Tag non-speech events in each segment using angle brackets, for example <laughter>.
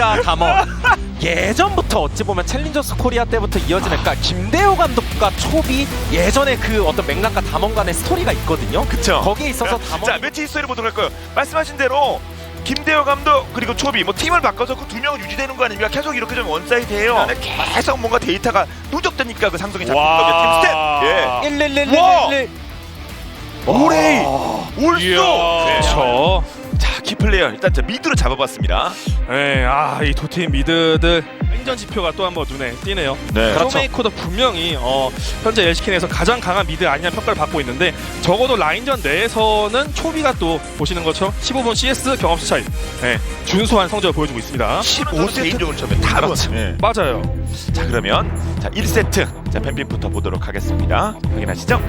DRX와 담원 예전부터 어찌 보면 챌린저스 코리아 때부터 이어지는 그러니까 김대호 감독과 초비 예전에 그 어떤 맥락과 담원 간의 스토리가 있거든요. 그쵸. 거기에 있어서 자, 담원 자 매치 히스토리 보도록 할까요? 말씀하신 대로 김대호 감독 그리고 초비 뭐 팀을 바꿔서 그 두 명은 유지되는 거 아닙니까? 계속 이렇게 좀 원사이드해요. 계속 뭔가 데이터가 누적되니까 그 상승이 잡힌 거죠. 팀 스텝. 예. 11111 오레이 올수. 이야, 네. 저. 자키 플레이어 일단 저 미드로 잡아봤습니다. 네, 아, 이 도팀 미드들 행전 지표가 또 한번 눈에 띄네요. 네. 그렇죠. 쇼메이커도 분명히 어, 현재 엘시킨에서 가장 강한 미드 아니냐 평가를 받고 있는데 적어도 라인전 내에서는 초비가 또 보시는 것처럼 15분 CS 경험치 차이 네, 준수한 성적을 보여주고 있습니다. 15세트 개인적으로 처음에 다번 네. 맞아요. 자 그러면 자 1세트 자 팬픽부터 보도록 하겠습니다. 확인하시죠?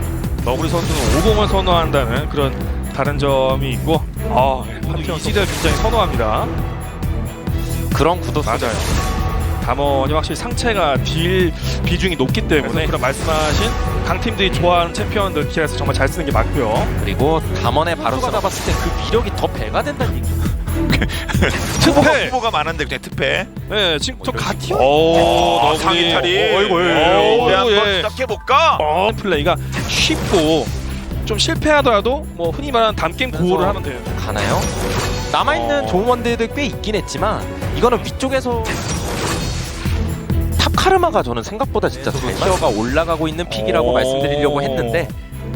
너구리 선수는 50을 선호한다는 그런 다른 점이 있고 아, 이지를 굉장히 선호합니다. 그런 구도 맞아요. 담원이 확실히 상체가 딜 비중이 높기 때문에 그런 말씀하신 강팀들이 좋아하는 챔피언들 기라에서 정말 잘 쓰는 게 맞고요. 그리고 담원의 바로 잡았을 때 그 위력이 더 배가 된다는 얘기. <laughs> 후보가, 특패. 후보가 많은데 그냥 특패. 네, 지금 저 가티오. 어, 너구리. 상의 탈이. 어, 어이구, 예, 어, 예. 한번 예. 시작해 볼까? 어, 플레이가 쉽고 좀 실패하더라도 뭐 흔히 말하는 담게임 고호를 하면 돼요. 가나요? 남아있는 어. 좋은 원딜들 꽤 있긴 했지만 이거는 위쪽에서 탑 카르마가 저는 생각보다 진짜 잘 티어가 올라가고 있는 픽이라고 어. 말씀드리려고 했는데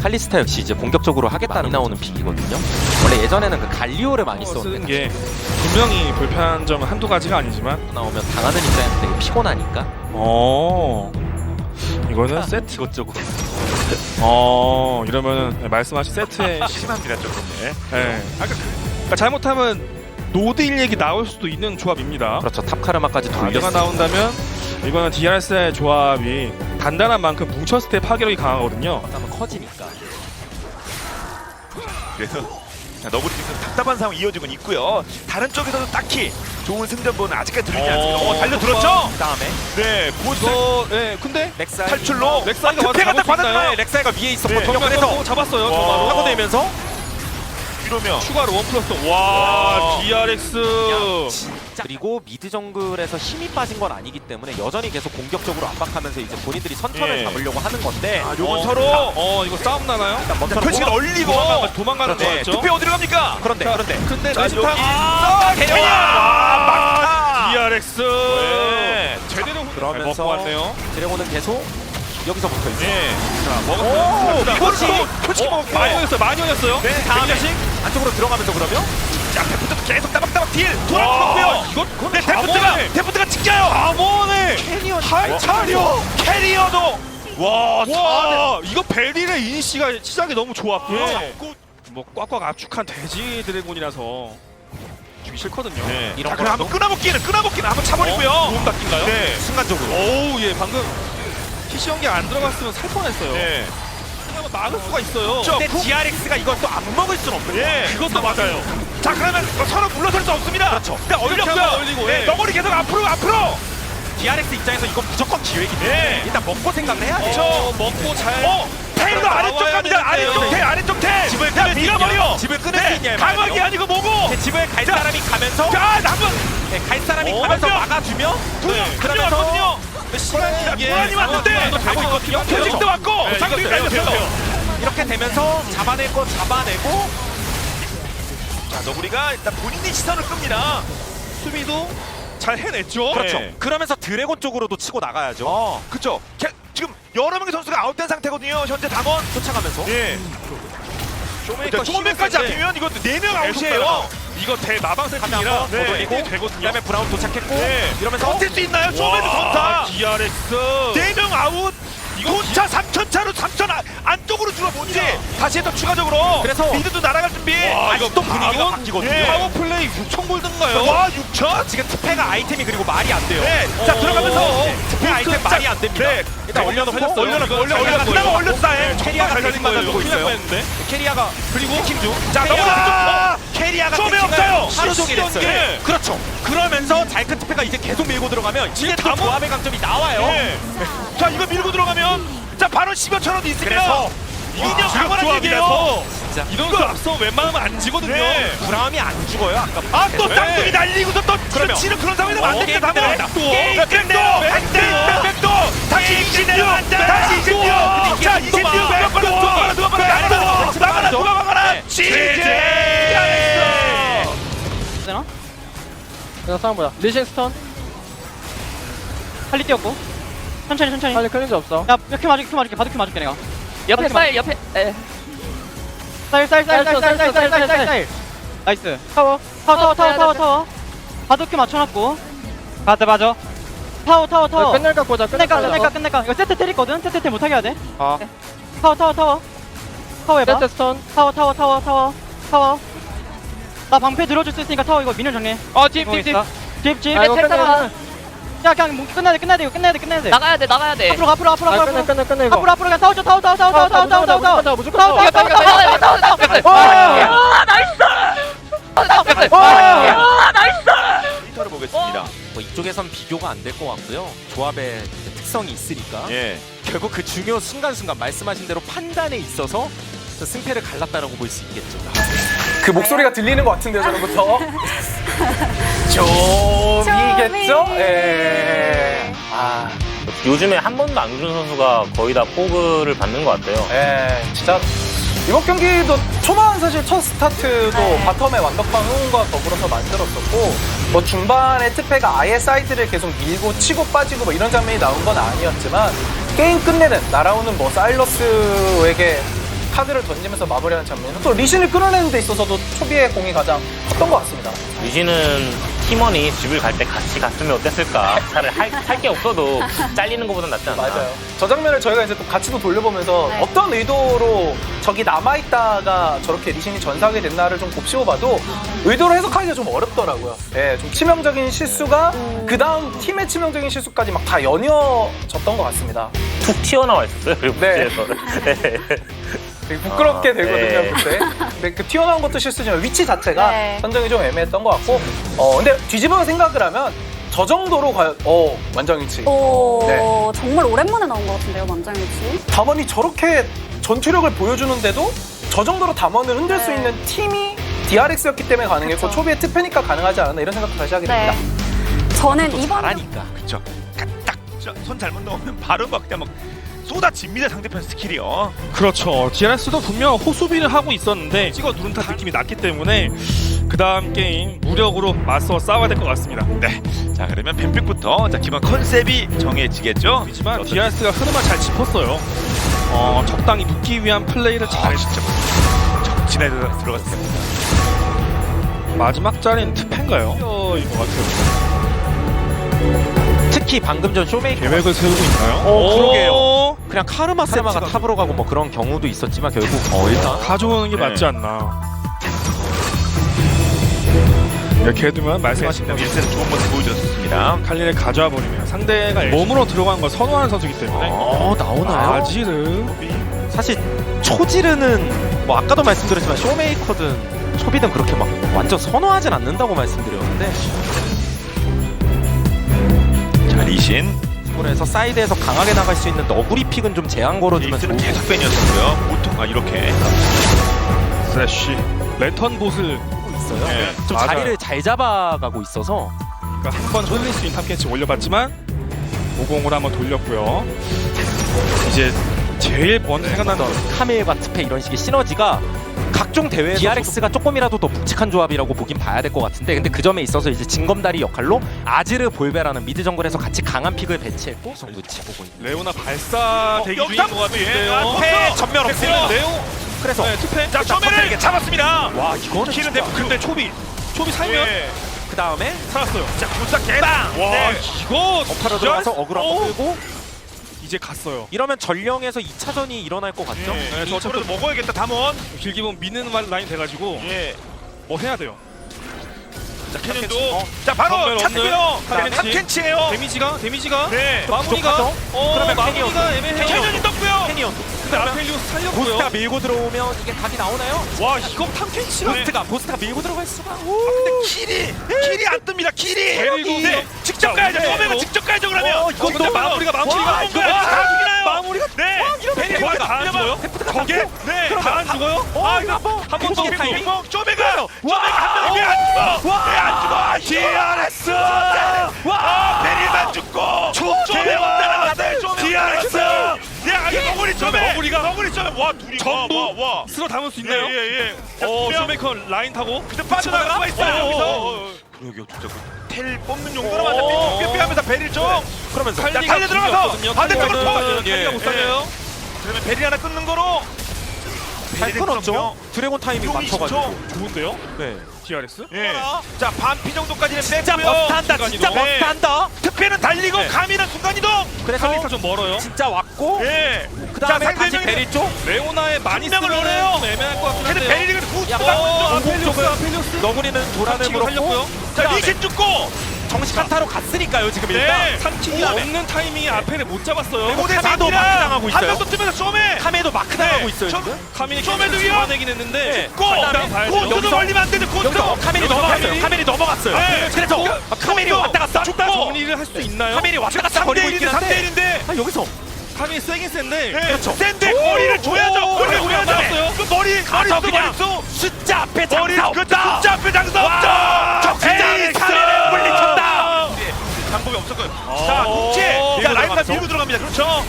칼리스타 역시 이제 본격적으로 하겠다는 나오는 픽이거든요. 원래 예전에는 그 갈리오를 많이 쓰는 썼는데 게 분명히 불편한 점은 한두 가지가 아니지만 나오면 당하는 입장에서 되게 피곤하니까 어 이거는 세트 이것저것 어 이러면은 네, 말씀하신 세트에 <laughs> 심합니다 조금. 네. 예. 아까 그, 그러니까 잘못하면 노드 일렉이 나올 수도 있는 조합입니다. 그렇죠 탑 카르마까지 아드가 돌렸어. 나온다면 이거는 DRS의 조합이 단단한 만큼 뭉쳤을 때 파괴력이 강하거든요. 하면 커지니까. 그래서 자, 너구리 지금 답답한 상황 이어지고 있고요. 다른 쪽에서도 딱히 좋은 승전보는 아직까지 들리지 어, 않습니다. 어, 달려들었죠? 그 다음에 네, 고스 이거 예 근데 렉사이 탈출로 렉사이가 아, 와서 잡을 수 있나요? 받았나요? 네, 렉사이가 위에 있었고 네. 요 그래서 또 잡았어요. 와. 저거 하고 내면서 이러면 추가로 원 플러스 와 DRX 그리고 미드 정글에서 힘이 빠진 건 아니기 때문에 여전히 계속 공격적으로 압박하면서 이제 본인들이 선턴을 예. 잡으려고 하는 건데 아, 요건 어, 서로 어 이거 싸움 나나요? 일단 자, 먼저 표식을 얼리고 도망가, 도망가는 거 네, 같죠? 투표 어디로 갑니까? 그런데 그런데 근데 자, 여기 아! 아, 막타! DRX 네. 제대로 흔- 그러면서 왔네요. 드래곤은 계속 여기서부터 이제 네. 자, 오, 먹었어요. 이거지. 표식 어, 먹고. 많이 올렸어요. 많이 올렸어요. 네, 다음에 안쪽으로 들어가면서 그러면 자, 계속 따박따박 딜 돌아가고요. 이거 네, 데프트가 데프트가 찍혀요. 아모네 캐니언 한차려 캐리어도 와, 와 이거 베릴의 이니시가 시작이 너무 좋았고요. 예. 뭐 꽉꽉 압축한 돼지 드래곤이라서 주기 싫거든요. 네. 이런 자, 그럼 한번 거라도? 끊어먹기는 끊어먹기는 한번 차버리고요. 어? 닦인가요? 네, 순간적으로. 오우 예 방금 PC 연계 안 들어갔으면 살 뻔했어요. 네. 그냥 막을 수가 있어요. 저- 근데 DRX가 이걸 또 안 먹을 순 거야 예. 그것도 맞아요. 자, 그러면 뭐 서로 물러설 수 없습니다. 그렇죠. 이렇게 얼렸고요. 하면 얼리고, 네, 예. 너구리 계속 앞으로 앞으로. DRX 입장에서 이건 무조건 기회이기 때문에 네. 일단 먹고 생각을 해야죠 저 먹고 잘 어, 테일도 아래쪽 나와야 갑니다. 아래쪽 되는데요. 테, 아래쪽 테. 집을 야, 끊을 수 밀어버려. 집을 끊을 수 있냐, 강하게. 아니고 뭐고. 네, 집을 갈 사람이 가면서 자, 한번 네, 갈 사람이 어, 가면서 한 명. 막아주면 두명 그러면서 왔거든요. 시간이 이게 고라니 왔는데 상황도 되고 있거든요. 표식도 왔고 네, 상승이 이겼어요. 날렸어요. 이렇게 되면서 잡아낼 거 잡아내고 자, 너구리가 일단 본인이 시선을 끕니다. 수비도 잘 해냈죠. 그렇죠 네. 그러면서 드래곤 쪽으로도 치고 나가야죠 어, 그쵸. 개- 지금 여러 명의 선수가 아웃된 상태거든요. 현재 담원. 쫓아가면서 예. 쇼메이커 초면까지 힘을 잡히면 이거 네명 계속 아웃이에요. 따라가요. 이거 대 마방 세팅이라 네. 돌리고 되거든요. 그다음에 브라운 도착했고 네. 이러면서 버틸 수 있나요? 쇼메드 선타. DRX 네명 아웃. 이거 본차 3천 차로 3천 아, 안쪽으로 줄어보지. 다시 또 추가적으로. 그래서- 미드도 날아갈 준비. 와, 아직 또 분위기가? 바뀌거든요 예. 파워 플레이 6천 골든가요? 와 6천. 지금 특패가 아이템이 그리고 말이 안 돼요 네. 자 어, 들어가면서 어, 특패 아이템 자, 말이 안 됩니다 네. 일단 올려놓고 살렸어요. 올려놓고 올려 올렸어요. 캐리아가 잘 계속. 맞아주고 있어요. 캐리아가 그리고 해킹 중자 넘어가. 쇼메 해킹을 없어요. 하루 종일 했어요 게. 그렇죠 그러면서 잘큰 특패가 이제 계속 밀고 들어가면 이제 또 담원- 조합의 강점이 나와요 예. 자 이거 밀고 들어가면 자 바로 10여천 원 있으면 그래서 인형 아, 강원한 얘기예요. 진짜 이런 수 앞서 웬만하면 안 지거든요. 네. 브라움이 안 죽어요 아까 아 또 네. 쌍둥이 날리고서 또 그러면. 치는 그런 상황이 되면 안 어, 됩니다. 게임 또. 끝내요. 백도. 백도 다시 26 다시 26자26몇 번을 누가 막아 누가 막아 나가라 나가라 누가 막아라 네. 지제 되나? 내가 싸움 보자. 리신 스턴. 할리 뛰었고. 천천히 천천히. 할리 클린즈 없어. 야, 이렇게 맞을게, 이렇게 맞을게, 바둑게 맞을게 내가. 옆에 쌀 옆에 에 쌀, 쌀, 쌀, 쌀, 쌀, 쌀, 쌀, 쌀, 쌀, 쌀. 나이스. 타워, 타워, 타워, 타워, 타워, 타워. 바둑게 맞춰놨고. 가드 맞아. 타워, 타워, 타워. 끝낼까 보자. 끝낼까, 끝낼까, 끝낼까. 이거 세트 때리거든. 세트 때 못하게 해야 돼. 아. 타워, 타워, 타워. 타워 해봐. 세트 스턴. 타워, 타워, 타워, 타워, 타워. 나 방패 들어줄 수 있으니까 타워 이거 민현 정해. 어, 집, 집, 집. 집, 집. 아, 이거 끝내자. 야, 그냥 뭐 끝내야 돼, 끝내야 돼, 이거 끝내야 돼, 끝내야 돼. 나가야 돼 나가야 돼 앞으로 앞으로 앞으로 앞으로 끝내 끝내 끝내 이거 앞으로 앞으로 그냥 타워 줘 타워 타워 타워 타워 타워 타워 타워 타워 타워 무조건 타워 타워. 타워 이거 타워 이거 타워 이거 이거 이거 와! 데이터를 보겠습니다. 뭐 이쪽에선 비교가 안 될 것 같고요 조합의 특성이 있으니까 예. 결국 그 중요 순간순간 말씀하신 대로 판단에 있어서 승패를 갈랐다라고 볼 수 있겠죠 그 목소리가 들리는 것 같은데요 저로부터 <laughs> 좀이겠죠? 예. 아, 요즘에 한 번도 안준 선수가 거의 다 포그를 받는 것 같아요. 예, 진짜 이번 경기도 초반 사실 첫 스타트도 바텀에 완벽한 응원과 더불어서 만들었었고 뭐 중반에 트페가 아예 사이드를 계속 밀고 치고 빠지고 뭐 이런 장면이 나온 건 아니었지만 게임 끝내는 날아오는 뭐 사일러스에게 카드를 던지면서 마무리하는 장면에서 또 리신을 끌어내는 데 있어서도 초비의 공이 가장 컸던 것 같습니다. 유진은 팀원이 집을 갈 때 같이 갔으면 어땠을까? 차라리 할게 없어도 잘리는 것보단 낫지 않나? 맞아요. 저 장면을 저희가 이제 또 같이 또 돌려보면서 네. 어떤 의도로 적이 남아있다가 저렇게 리신이 전사하게 됐나를 좀 곱씹어봐도 의도로 해석하기가 좀 어렵더라고요. 예, 좀 치명적인 실수가 그 다음 팀의 치명적인 실수까지 막 다 연이어졌던 것 같습니다. 툭 튀어나와 있었어요. 그리고 네. <laughs> 네. 되게 부끄럽게 아, 되거든요, 네. 그때. 근데 그 튀어나온 것도 실수지만 위치 자체가 네. 선정이 좀 애매했던 것 같고, 어, 근데 뒤집어 생각을 하면 저 정도로 과연, 어, 완장일치. 오, 네. 정말 오랜만에 나온 것 같은데요, 만장일치. 담원이 저렇게 전투력을 보여주는데도 저 정도로 담원을 흔들 수 네. 있는 팀이 DRX였기 때문에 가능했고 그쵸. 초비의 트페니까 가능하지 않았나 이런 생각도 다시 하게 됩니다. 네. 저는 이번 잘하니까. 딱 손 잘못 넣으면 바로 막 그냥 막 쏟아집니다 상대편 스킬이요. 그렇죠. DRS도 분명 호수비를 하고 있었는데 찍어 누른 듯한 느낌이 났기 때문에 그 다음 게임 무력으로 맞서 싸워야 될 것 같습니다. 네. 자 그러면 뱀픽부터 자 기본 컨셉이 정해지겠죠. 하지만 DRS가 흐름을 잘 짚었어요. 어, 적당히 눕기 위한 플레이를 아잘 진짜 적진에 들어- 들어갔습니다. 마지막 자리는 트펜가요? 어, 이거 같아요. 특히 방금 전 쇼메이커 계획을 세우고 있나요? 어, 그러게요. 오, 그냥 카르마 세마가 그렇지. 탑으로 가고 뭐 그런 경우도 있었지만 결국 어 일단 가져오는 게 네. 맞지 않나. 이렇게 해두면 말씀하신 대로 예스는 좋은 모습 보여줬습니다. 칼리를 가져와 버리면 상대가 몸으로 들어간 걸 선호하는 선수이기 때문에 어 나오나요? 아지르 사실 초지르는 뭐 아까도 말씀드렸지만 쇼메이커든 초비든 그렇게 막 완전 선호하진 않는다고 말씀드렸는데 자 리신 그래서 사이드에서 강하게 나갈 수 있는 너구리 픽은 좀 제한 걸어주면 좋을 것 계속 뺀이었고요. 보통 아 이렇게 슬래시 랜턴 봇을 있어요. 네, 좀 맞아요. 자리를 잘 잡아가고 있어서 그러니까 한번 흘릴 수 있는 탐켄치 올려봤지만 50으로 한번 돌렸고요. 이제 제일 먼저 생각나는 건 카멜과 트페 이런 식의 시너지가 각종 대회에서 DRX가 조금이라도 더 묵직한 조합이라고 보긴 봐야 될 것 같은데 근데 그 점에 있어서 이제 징검다리 역할로 아지르 볼베라는 미드 정글에서 같이 강한 픽을 배치했고 성구치 보고 있는 레오나 발사 대기 중인 것 같은데요. 앞에 전면 없습니다. 레오 그래서 네, 투패. 자 쇼메를 잡았습니다. 와 이거는 키는 데 근데 초비 초비 살면 예. 그 다음에 살았어요. 자 구사 개방. 와 네. 이거 어파로 진짜? 들어가서 어그로 어, 한번 끌고 이제 갔어요. 이러면 전령에서 2차전이 일어날 것 같죠? 예. 네, 저저 어차피 먹어야겠다 담원. 보면 미는 말 라인 돼가지고 예. 뭐 해야 돼요. 자 캐년도. 어. 자 바로 전멸 찾고요. 없는 자 탐켄치. 탐켄치예요. 데미지가 데미지가 네. 마무리가? 어 그러면 마무리가 캐니언. 애매해요. 캐년이 떴고요. 캐니언 근데 아펠리오스 살렸고요. 보스가 밀고 들어오면 이게 각이 나오나요? 와 이거 탐켄치가 보스가 보스가 밀고 들어갈 수가 아, 근데 킬이 킬이 안 뜹니다. 데리고 네. 직접 자, 가야죠. 네. 처음에는 직접 가야죠 그러면. 어, 이거 근데 마무리가 마무리가 와, 이거 다 죽이나요? 마무리가 네. 베리 거의 다안 죽어요? 저게? 네. 다안 죽어요? 아, 이거 한번 한번 더 타이밍. 빙봉 쪼매가 쪼매가 한 명이 왜안 죽어? 왜안 죽어? DRX. 와, 베리만 죽고 쪼매 못 따라갔어요. DRX. 야, 이 너구리 쪼매. 너구리가- 너구리 쪼매. 와, 둘이 전부 와, 와, 와. 쓸어 담을 수 있나요? 예, 예, 예. 어, 명. 쇼메이커 라인 타고 근데 빠져나갈 수가 있어요. 어, 여기서. 어, 어. 그러게요, 진짜 그텔 뽑는 용도로만 잡히고 뼈뼈하면서 베리를 좀 그러면서 자, 칼리가 달려 들어가서. 반대쪽으로 퍼. 칼리가 못 살려요. 그러면 베리 하나 끊는 거로 잘 끊었죠. 드래곤 타이밍 용 맞춰가지고. 20초. 좋은데요? 네. DRS? 예. 자, 반피 정도까지는 진짜 뺐고요. 버스한다. 진짜 네. 버스한다. 특패는 달리고 네. 감이는 순간이동. 그래서 좀 멀어요. 진짜 왔고 예. 그 다음에 다시 상대방이- 베리 쪽. 레오나에 많이 명을 쓰면 노려요. 좀 애매할 것 같긴 근데 한데요. 베리를 구 야, 자, 어, 공공 쪽은 아펠리오스. 너구리는 물었고 살렸고요. 자, 리신 죽고. 정식 한타로 갔으니까요 지금 일단. 네. 삼킹이 그다음에. 없는 타이밍에 아펠을 못 잡았어요. 고대 카메도 마크 당하고 있어요. 한명더 뜨면서 쇼메. 카메도 마크 당하고 네. 있어요 저- 지금. 카민이 쇼메도 계속 위험. 잡아내긴 했는데 고! 일단 여기서- 멀리면 안 되는. 여기서 카멜이 넘어갔어요. 카멜이- 넘어갔어요. 네. 그래서 고- 아, 카멜이 왔다 갔다. 쭉다 정리를 할 수 있나요? 카멜이 왔다 갔다 거리고 있긴 3대1인데 한데. 3대1인데. 아 여기서 카민이 세긴 센데 네. 그렇죠. 센데 머리를 줘야죠. 오, 머리를 오, 줘야죠. 맞았어요. 그 머리 가서 머리 쏘 숫자 앞에 머리 장사 그 없다. 숫자 앞에 장사 없죠. 물리쳤다. 방법이 없었고요. 자, 오. 국지. 자, 밀고 라인만 들어갔죠. 밀고 들어갑니다. 그렇죠.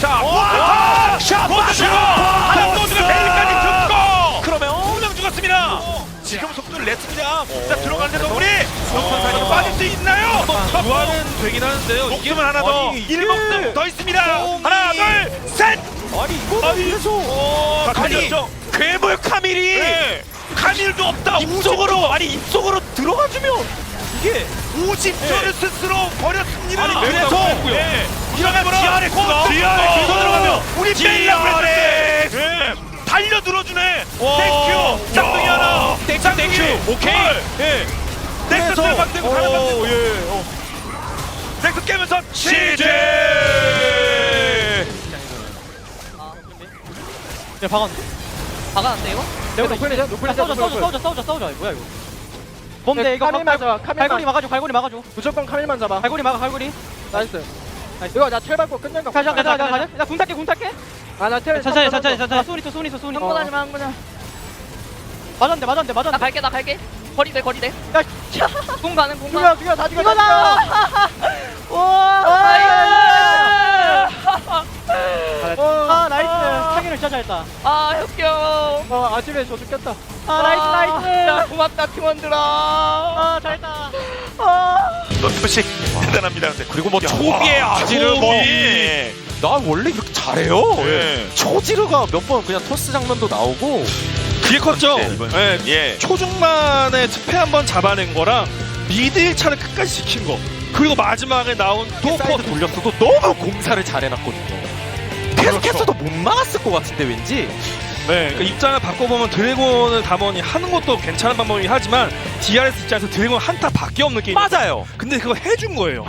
자, 와! 샷! 샷! 하나 또 주면 베일까지 죽고. 그러면 두명 죽었습니다. 지금 속도를 냈습니다. 자, 들어가는데 너구리. 어, 빠질 수 있나요? 부활은 되긴 하는데요. 목숨은 하나 더. 아니, 이게- 일목숨 더 있습니다. 하나, 둘, 셋. 아니 이거 그래서 자, 아니. 괴물 카밀이 네. 카밀도 없다. 입속으로 아니 입속으로 들어가주면 이게 50초를 스스로 버렸습니다. 아니, 그래서- 네. 이러면 DRX가 DRX 더 들어가면 우리 DRX. 네. 달려 들어주네. 땡큐. 짝둥이 하나. 땡큐 땡큐 오케이 예. 넥서스 만들고 가는 거. 예. 넥서스 깨면서 시제. 야 박았는데? 박았는데 이거? 내가 노플리자 노플리자 싸우자 싸우자 싸우자 싸우자 뭐야 이거 뭔데? 이거 카밀 맞아 갈고리 막아줘 갈고리 막아줘. 무조건 카밀만 잡아 갈고리 막아 갈고리. 나이스. 나이스. 이거 나 텔 밟고 끝낸 거 가자 가자 가자 가자. 나궁 탈게 궁 탈게. 아나 텔 천천히 천천히 천천히 소니 있어 소니 있어 소니 한 번 하지만 한 번에 맞았는데 맞았는데 나 맞았는데. 갈게 나 갈게. 거리 돼 거리 돼. 야공 가는 공 죽여 가는 죽여 다 죽여 이거다! <laughs> 아 나이스. 창의를 진짜 잘했다. 아 역겨워. 어 아침에 저 죽겠다. 아 나이스 나이스. 야, 고맙다 팀원들아. 아 잘했다. 또씩 대단합니다. 근데. 그리고 뭐 와, 아지르 뭐 초비. 나 원래 그렇게 잘해요. 예. 초지르가 몇 번 그냥 토스 장면도 나오고. 그게 컸죠. 네, 이번- 예. 예. 초중반에 특패 한번 잡아낸 거랑 미드 1차를 끝까지 지킨 거. 그리고 마지막에 나온 또 사이드 돌렸어도 너무 공사를 잘 해놨거든요 계속했어도 못 막았을 것 같은데 왠지 네, 그 입장을 바꿔보면 드래곤을 담원이 하는 것도 괜찮은 방법이긴 하지만 DRS 입장에서 드래곤 한타 밖에 없는 게임. 맞아요 근데 그거 해준 거예요.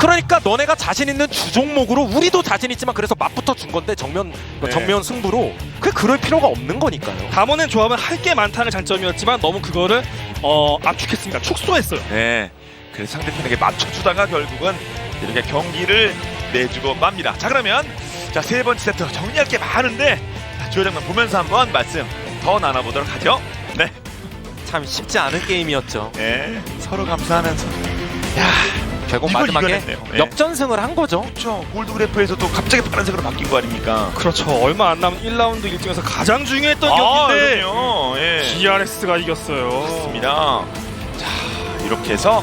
그러니까 너네가 자신 있는 주종목으로 우리도 자신 있지만 그래서 맞붙어 준 건데 정면 네. 정면 승부로 그 그럴 필요가 없는 거니까요. 담원의 조합은 할 게 많다는 장점이었지만 너무 그거를 어, 압축했습니다. 축소했어요. 네. 그래서 상대편에게 맞춰주다가 결국은 이렇게 경기를 내주고 맙니다. 자 그러면 자 세 번째 세트 정리할 게 많은데 주요 장면 보면서 한번 말씀 더 나눠보도록 하죠. 네. 참 쉽지 않은 게임이었죠. 네. 서로 감사하면서. 야, 결국 이걸 마지막에 이겨냈네요. 네. 역전승을 한 거죠. 그렇죠. 골드그래프에서도 갑자기 파란색으로 바뀐 거 아닙니까? 그렇죠. 얼마 안 남은 1라운드 일정에서 가장 중요했던 아, 경기인데 그럼요. 예. DRS가 이겼어요. 맞습니다. 자, 이렇게 해서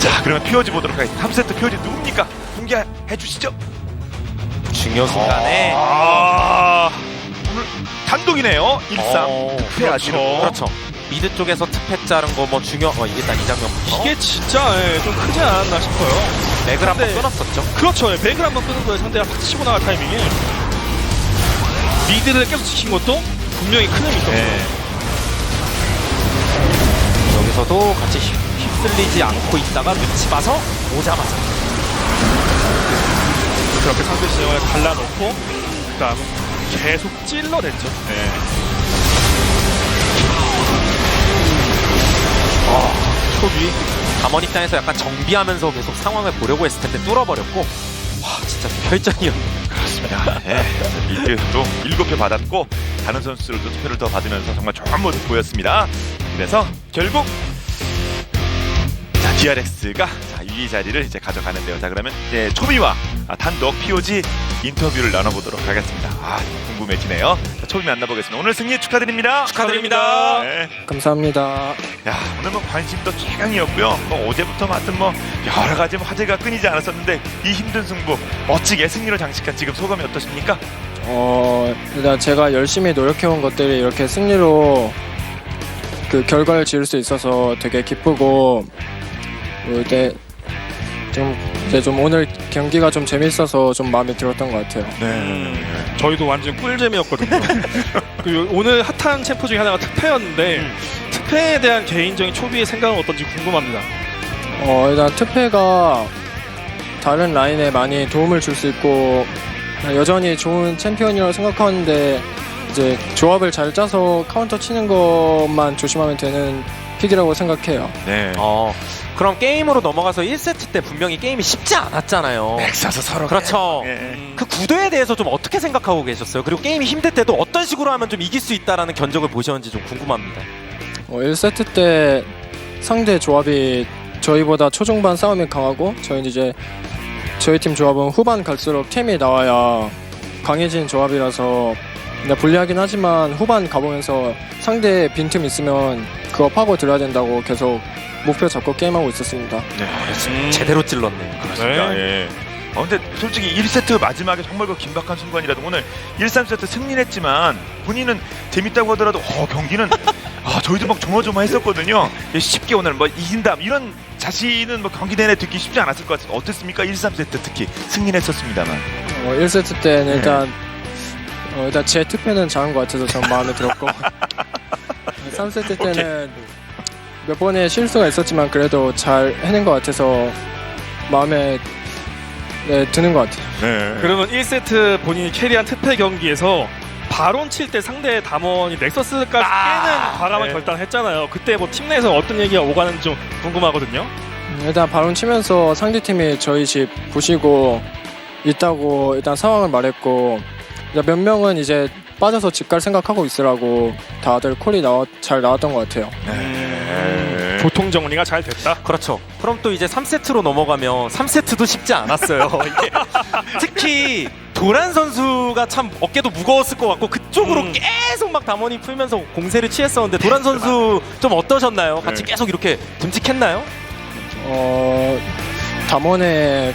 자, 그러면 POG 보도록 하겠습니다. 3세트 POG 누굽니까? 공개해 주시죠. 중요 순간에 아, 오늘 단독이네요. 일상 어, 특패 아지르. 그렇죠. 미드 쪽에서 특패 자른 거 뭐 중요 어 이게 딱 이 장면부터 이게 진짜 예, 좀 크지 않았나 싶어요. 맥을 한번 네. 끊었었죠. 그렇죠. 예, 백을 한번 거예요. 상대가 확 치고 나갈 타이밍에. 미드를 계속 지킨 것도 분명히 큰 힘이 있었어요. 네. 여기서도 같이 휩, 휩쓸리지 않고 있다가 눈치 봐서 오자마자 그렇게 상대 진영을 갈라놓고 그다음 계속 찔러댔죠. 네. 초비. 담원 입장에서 약간 정비하면서 계속 상황을 보려고 했을 텐데 뚫어버렸고 와 진짜 혈전이었네. 야, 예. 미드도 7표 받았고 다른 선수들도 투표를 더 받으면서 정말 좋은 모습 보였습니다. 그래서 결국 자, DRX가 자, 2위 자리를 이제 가져가는데요. 자, 그러면 이제 초비와 아, 단독 POG 인터뷰를 나눠보도록 하겠습니다. 아, 궁금해지네요. 자, 초비 만나보겠습니다. 오늘 승리 축하드립니다. 축하드립니다. 네. 감사합니다. 야, 오늘 뭐 관심도 최강이었고요. 뭐 어제부터 맡은 뭐 여러 가지 뭐 화제가 끊이지 않았었는데 이 힘든 승부 멋지게 승리로 장식한 지금 소감이 어떠십니까? 어, 일단 제가 열심히 노력해온 것들이 이렇게 승리로 그 결과를 지을 수 있어서 되게 기쁘고, 뭐 이제 좀, 이제 좀 오늘 경기가 좀 재밌어서 좀 마음에 들었던 것 같아요. 네. 저희도 완전 꿀잼이었거든요. <laughs> 그 오늘 핫한 챔프 중에 하나가 특패였는데 특패에 대한 개인적인 초비의 생각은 어떤지 궁금합니다. 어, 일단 특패가 다른 라인에 많이 도움을 줄 수 있고, 여전히 좋은 챔피언이라고 생각하는데, 이제 조합을 잘 짜서 카운터 치는 것만 조심하면 되는 픽이라고 생각해요. 네. 어, 그럼 게임으로 넘어가서 1세트 때 분명히 게임이 쉽지 않았잖아요. 넥서스 서로 그렇죠. 예. 그 구도에 대해서 좀 어떻게 생각하고 계셨어요? 그리고 게임이 힘들 때도 어떤 식으로 하면 좀 이길 수 있다라는 견적을 보셨는지 좀 궁금합니다. 어, 1세트 때 상대 조합이 저희보다 초중반 싸움이 강하고 저희는 이제 저희 팀 조합은 후반 갈수록 템이 나와야 강해진 조합이라서 근데 불리하긴 하지만 후반 가보면서 상대 빈틈 있으면 그거 파고 들어야 된다고 계속 목표 잡고 게임하고 있었습니다. 네. 제대로 찔렀네요. 그렇습니다. 네. 예. 어, 근데 솔직히 1세트 마지막에 정말 그 긴박한 순간이라도 오늘 1, 3세트 승리했지만 본인은 재밌다고 하더라도 어, 경기는 <laughs> 아, 저희도 막 조마조마했었거든요. 예, 쉽게 오늘 뭐 이긴다 이런 자신은 뭐 경기 내내 듣기 쉽지 않았을 것 같습니다. 어땠습니까? 1, 3세트 특히 승리했었습니다만. 어, 1세트 때는 일단 어, 일단 제 투표는 잘한 것 같아서 전 마음에 들었고 <laughs> 3세트 때는 몇 번의 실수가 있었지만 그래도 잘 해낸 것 같아서 마음에 네, 드는 것 같아요. 네. 그러면 1세트 본인이 캐리한 특패 경기에서 바론 칠 때 상대 담원이 넥서스까지 깨는 과감한 네. 결단을 했잖아요. 그때 뭐 팀 내에서 어떤 얘기가 오가는지 좀 궁금하거든요. 음, 일단 바론 치면서 상대팀이 저희 집 보시고 있다고 일단 상황을 말했고 이제 몇 명은 이제 빠져서 집 갈 생각하고 있으라고 다들 콜이 나와, 잘 나왔던 것 같아요. 네. 교통 정리가 잘 됐다. 그렇죠. 그럼 또 이제 3세트로 넘어가면 3세트도 쉽지 않았어요. <laughs> 이게 특히 도란 선수가 참 어깨도 무거웠을 것 같고 그쪽으로 음. 계속 막 담원이 풀면서 공세를 취했었는데 도란 선수 좀 어떠셨나요? 같이 네. 계속 이렇게 듬직했나요? 어, 담원의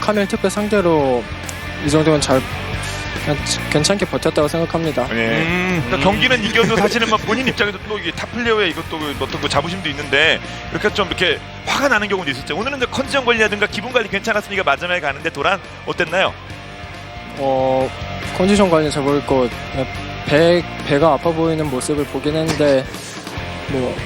카멜 특배 상대로 이 정도면 잘 괜- 괜찮게 버텼다고 생각합니다. 네. 음. 그러니까 경기는 이겨도 사실은 막 본인 입장에서 또 이게 탑 플레이어의 이것도 그 어떤 그 자부심도 있는데 이렇게 좀 이렇게 화가 나는 경우도 있었죠. 오늘은 이제 컨디션 관리라든가 기분 관리 괜찮았으니까 마지막에 가는데 도란 어땠나요? 어, 컨디션 관리 잘 모르겠고 배, 배가 아파 보이는 모습을 보긴 했는데 뭐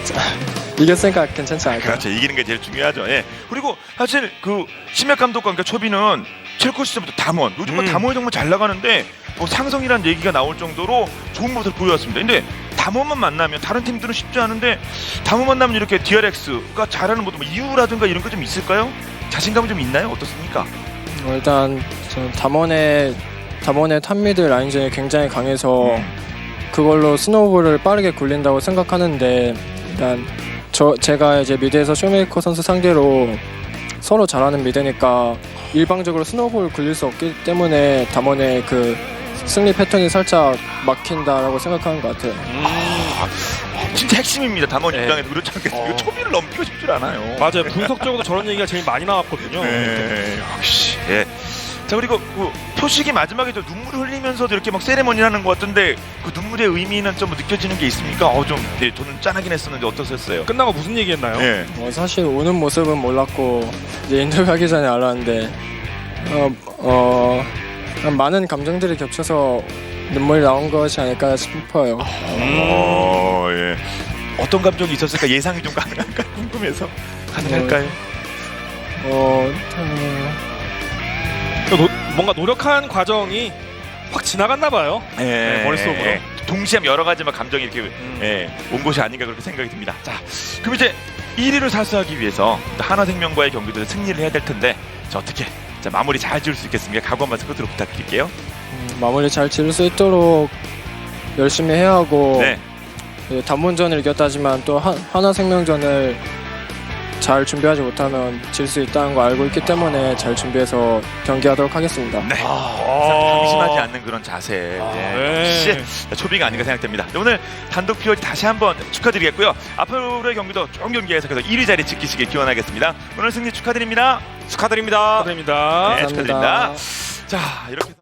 이겼으니까 괜찮지 않을까 그렇죠. 이기는 게 제일 중요하죠. 예. 그리고 사실 그 심혁 감독과 그러니까 초비는 첼코 시절부터 담원. 요즘 뭐 음. 담원이 정말 잘 나가는데 뭐 상성이라는 얘기가 나올 정도로 좋은 모습을 보여왔습니다. 근데 담원만 만나면 다른 팀들은 쉽지 않은데 담원 만나면 이렇게 DRX가 잘하는 뭐 이유라든가 이런 거좀 있을까요? 자신감이 좀 있나요? 어떻습니까? 어, 일단 저는 담원의 담원의 탑미드 라인전이 굉장히 강해서 음. 그걸로 스노우볼을 빠르게 굴린다고 생각하는데 일단 저 제가 이제 미드에서 쇼메이커 선수 상대로 서로 잘하는 미드니까 일방적으로 스노우볼 굴릴 수 없기 때문에 담원의 그 승리 패턴이 살짝 막힌다라고 생각하는 것 같아요. 진짜 핵심입니다. 담원 네. 입장에서 그렇지 않겠어요? 어. 초비를 넘기고 싶질 않아요. 맞아요. 분석적으로 저런 얘기가 제일 많이 나왔거든요. 네, 역시. 예. 자 그리고 그 표식이 마지막에 저 눈물을 흘리면서 도 이렇게 막 세레머니 하는 것 같은데 그 눈물의 의미는 좀 느껴지는 게 있습니까? 어좀 네, 저는 짠하긴 했었는데 어떠셨어요? 끝나고 무슨 얘기했나요? 예. 어, 사실 우는 모습은 몰랐고 이제 인터뷰하기 전에 알았는데 어, 어, 많은 감정들이 겹쳐서 눈물이 나온 것이 아닐까 싶어요. 어, 예. 어떤 감정이 있었을까 예상이 좀 가능할까 <laughs> 궁금해서 가능할까요? 어, 음, 노- 뭔가 노력한 과정이 확 지나갔나 봐요. 예. 네, 머릿속으로. 예. 동시에 여러 가지 막 감정이 이렇게 예, 온 것이 아닌가 그렇게 생각이 듭니다. 자, 그럼 이제 1위를 사수하기 위해서 하나생명과의 경기도 승리를 해야 될 텐데 자, 어떻게 자 마무리 잘 지을 수 있겠습니까? 각오 한 말씀 끝으로 부탁드릴게요. 음, 마무리 잘 지을 수 있도록 열심히 해야 하고 네. 예, 단문전을 이겼다지만 또 하, 하나생명전을 잘 준비하지 못하면 질 수 있다는 거 알고 있기 때문에 잘 준비해서 경기하도록 하겠습니다. 네. 아. 방심하지 않는 그런 자세. 아, 예. 네. 역시 초비가 아닌가 생각됩니다. 오늘 단독 POG 다시 한번 축하드리겠고요. 앞으로의 경기도 좋은 경기 해석해서 1위 자리 지키시길 기원하겠습니다. 오늘 승리 축하드립니다. 축하드립니다. 축하드립니다. 네, 축하드립니다. 자, 이렇게